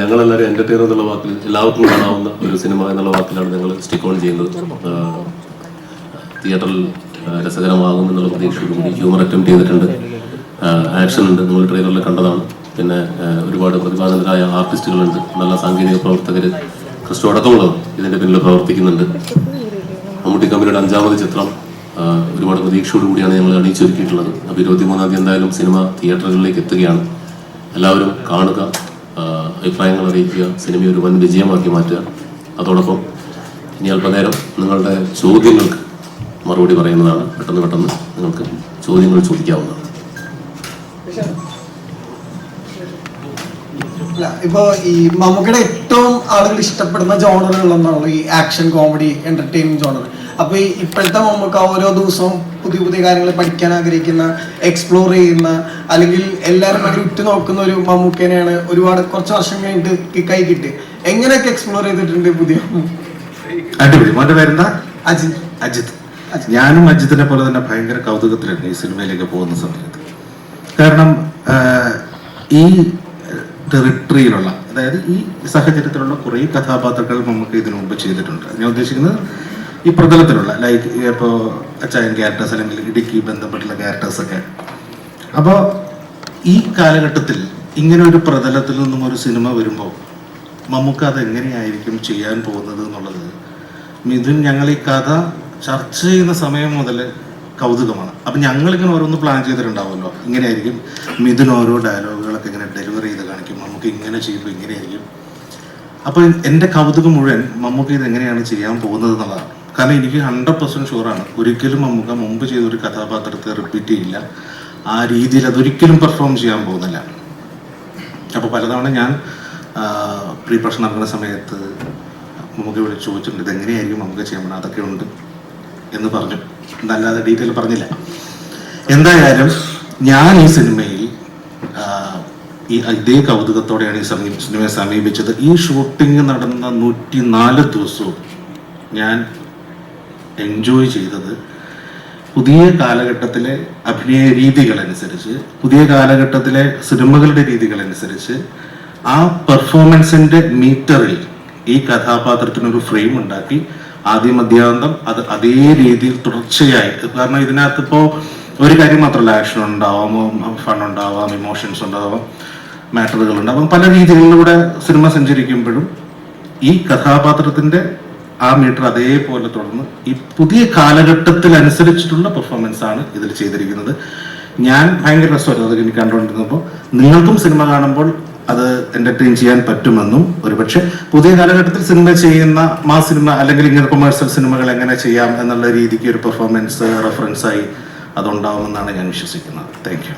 ഞങ്ങളെല്ലാവരും എന്റർടൈനർ എന്നുള്ള വാക്കിൽ എല്ലാവർക്കും കാണാവുന്ന ഒരു സിനിമ എന്നുള്ള വാക്കിലാണ് ഞങ്ങൾ സ്റ്റിക്ക് ഓൺ ചെയ്യുന്നത്. തിയേറ്ററിൽ രസകരമാകും എന്നുള്ള പ്രതീക്ഷയോടുകൂടി ഹ്യൂമർ അറ്റംപ്റ്റ് ചെയ്തിട്ടുണ്ട്. ആക്ഷൻ ഉണ്ട്. നിങ്ങൾ ട്രെയിലറിൽ കണ്ടതാണ്. പിന്നെ ഒരുപാട് പ്രതിഭാതരായ ആർട്ടിസ്റ്റുകളുണ്ട് നല്ല സാങ്കേതിക പ്രവർത്തകർ ക്രിസ്റ്റോ അടക്കമുള്ളവർ ഇതിന്റെ പിന്നിൽ പ്രവർത്തിക്കുന്നുണ്ട്. മമ്മൂട്ടി കമ്പനിയുടെ അഞ്ചാമത് ചിത്രം ഒരുപാട് പ്രതീക്ഷയോടുകൂടിയാണ് ഞങ്ങൾ അണിയിച്ചൊരുക്കിയിട്ടുള്ളത് അപ്പോൾ ഇരുപത്തി മൂന്നാം തീയതി എന്തായാലും സിനിമ തിയേറ്ററുകളിലേക്ക് എത്തുകയാണ്. എല്ലാവരും കാണുക. അഭിപ്രായങ്ങൾ അറിയിക്കുക. സിനിമയെ ഒരു വൻ വിജയമാക്കി മാറ്റുക. അതോടൊപ്പം ഇനി അല്പനേരം നിങ്ങളുടെ ചോദ്യങ്ങൾക്ക് മറുപടി പറയുന്നതാണ് പെട്ടെന്ന് പെട്ടെന്ന് നിങ്ങൾക്ക് ചോദ്യങ്ങൾ ചോദിക്കാവുന്നതാണ്. ഇപ്പോ ഈ മമ്മൂക്കയുടെ ഏറ്റവും ആളുകൾ ഇഷ്ടപ്പെടുന്ന ജോണറുകളെന്നാണല്ലോ ഈ ആക്ഷൻ കോമഡി എന്റർടൈൻമെന്റ് ജോണർ. അപ്പൊ ഈ ഇപ്പോഴത്തെ മമ്മൂക്ക ഓരോ ദിവസവും പുതിയ പുതിയ കാര്യങ്ങൾ പഠിക്കാൻ ആഗ്രഹിക്കുന്ന എക്സ്പ്ലോർ ചെയ്യുന്ന അല്ലെങ്കിൽ എല്ലാവരും ഭയങ്കര ഉറ്റു നോക്കുന്ന ഒരു മമ്മൂക്കേനെയാണ് ഒരുപാട് കുറച്ച് വർഷം കഴിഞ്ഞിട്ട് കൈ കിട്ടി. എങ്ങനെയൊക്കെ എക്സ്പ്ലോർ ചെയ്തിട്ടുണ്ട് പുതിയ അടിപൊളി. മോന്റെ പേരെന്താ അജിത്. അജിത്. ഞാനും അജിത്തിനെ പോലെ തന്നെ ഭയങ്കര കൗതുകത്തിലുണ്ട് ഈ സിനിമയിലേക്ക് പോകുന്ന സമയത്ത്. കാരണം ഈ ടെറിട്ടറിയിലുള്ള അതായത് ഈ സാഹചര്യത്തിലുള്ള കുറേ കഥാപാത്രങ്ങൾ നമുക്ക് ഇതിനു മുമ്പ് ചെയ്തിട്ടുണ്ട്. ഞാൻ ഉദ്ദേശിക്കുന്നത് ഈ പ്രതലത്തിലുള്ള ലൈക്ക് ഇപ്പോൾ അച്ചായൻ ക്യാരക്ടേഴ്സ് അല്ലെങ്കിൽ ഇടുക്കി ബന്ധപ്പെട്ടുള്ള ക്യാരക്ടേഴ്സ് ഒക്കെ. അപ്പോൾ ഈ കാലഘട്ടത്തിൽ ഇങ്ങനെ ഒരു പ്രതലത്തിൽ നിന്നും ഒരു സിനിമ വരുമ്പോൾ നമുക്ക് അത് എങ്ങനെയായിരിക്കും ചെയ്യാൻ പോകുന്നത് എന്നുള്ളത്? മിഥുൻ ഞങ്ങൾ ഈ കഥ ചർച്ച ചെയ്യുന്ന സമയം മുതൽ കൗതുകമാണ്. അപ്പം ഞങ്ങളിങ്ങനെ ഓരോന്ന് പ്ലാൻ ചെയ്തിട്ടുണ്ടാവുമല്ലോ. ഇങ്ങനെയായിരിക്കും മിഥുൻ ഓരോ ഡയലോഗുകളൊക്കെ ഇങ്ങനെ ഡെലിവറി ചെയ്ത് കാണിക്കും. നമുക്ക് ഇങ്ങനെ ചെയ്യുമ്പോൾ ഇങ്ങനെയായിരിക്കും. അപ്പോൾ എന്റെ കൗതുകം മുഴുവൻ മമ്മൂക്ക ഇത് എങ്ങനെയാണ് ചെയ്യാൻ പോകുന്നത് എന്നുള്ളതാണ്. കാരണം എനിക്ക് ഹൺഡ്രഡ് പെർസെന്റ് ഷുവറാണ് ഒരിക്കലും മമ്മൂക്ക മുമ്പ് ചെയ്തൊരു കഥാപാത്രത്തെ റിപ്പീറ്റ് ചെയ്യില്ല. ആ രീതിയിൽ അതൊരിക്കലും പെർഫോം ചെയ്യാൻ പോകുന്നില്ല. അപ്പോൾ പലതവണ ഞാൻ പ്രീ നടക്കുന്ന സമയത്ത് നമുക്ക് വിളിച്ച് ചോദിച്ചിട്ടുണ്ട് ഇതെങ്ങനെയായിരിക്കും നമുക്ക് ചെയ്യാൻ പറ്റുന്നത് അതൊക്കെ ഉണ്ട്. എന്ന് പറഞ്ഞു. എന്നല്ലാതെ ഡീറ്റെയിൽ പറഞ്ഞില്ല. എന്തായാലും ഞാൻ ഈ സിനിമയിൽ ഈ ഇതേ കൗതുകത്തോടെയാണ് ഈ സമീ സിനിമയെ സമീപിച്ചത്. ഈ ഷൂട്ടിംഗ് നടന്ന നൂറ്റി നാല് ദിവസവും ഞാൻ എൻജോയ് ചെയ്തത് പുതിയ കാലഘട്ടത്തിലെ അഭിനയ രീതികളനുസരിച്ച് പുതിയ കാലഘട്ടത്തിലെ സിനിമകളുടെ രീതികളനുസരിച്ച് ആ പെർഫോമൻസിന്റെ മീറ്ററിൽ ഈ കഥാപാത്രത്തിനൊരു ഫ്രെയിം ഉണ്ടാക്കി ആദ്യ മധ്യാന്തം അത് അതേ രീതിയിൽ തുടർച്ചയായി കാരണം ഇതിനകത്ത് ഇപ്പോൾ ഒരു കാര്യം മാത്രമല്ല ആക്ഷൻ ഉണ്ടാവാം ഫൺ ഉണ്ടാവാം ഇമോഷൻസ് ഉണ്ടാവാം മാറ്ററുകൾ ഉണ്ടാവാം പല രീതികളിലൂടെ സിനിമ സഞ്ചരിക്കുമ്പോഴും ഈ കഥാപാത്രത്തിന്റെ ആ മീറ്റർ അതേപോലെ തുടർന്ന് ഈ പുതിയ കാലഘട്ടത്തിൽ അനുസരിച്ചിട്ടുള്ള പെർഫോമൻസ് ആണ് ഇതിൽ ചെയ്തിരിക്കുന്നത്. ഞാൻ ഭയങ്കര രസമായിരുന്നു അത് എനിക്ക് കണ്ടുകൊണ്ടിരുന്നപ്പോൾ. നിങ്ങൾക്കും സിനിമ കാണുമ്പോൾ അത് എന്റർടൈൻ ചെയ്യാൻ പറ്റുമെന്നും ഒരുപക്ഷെ പുതിയ കാലഘട്ടത്തിൽ സിനിമ ചെയ്യുന്ന മാ സിനിമ അല്ലെങ്കിൽ ഇങ്ങനെ കൊമേഴ്സ്യൽ സിനിമകൾ എങ്ങനെ ചെയ്യാം എന്നുള്ള രീതിക്ക് ഒരു പെർഫോമൻസ് റെഫറൻസായി അതുണ്ടാവുമെന്നാണ് ഞാൻ വിശ്വസിക്കുന്നത്. Thank you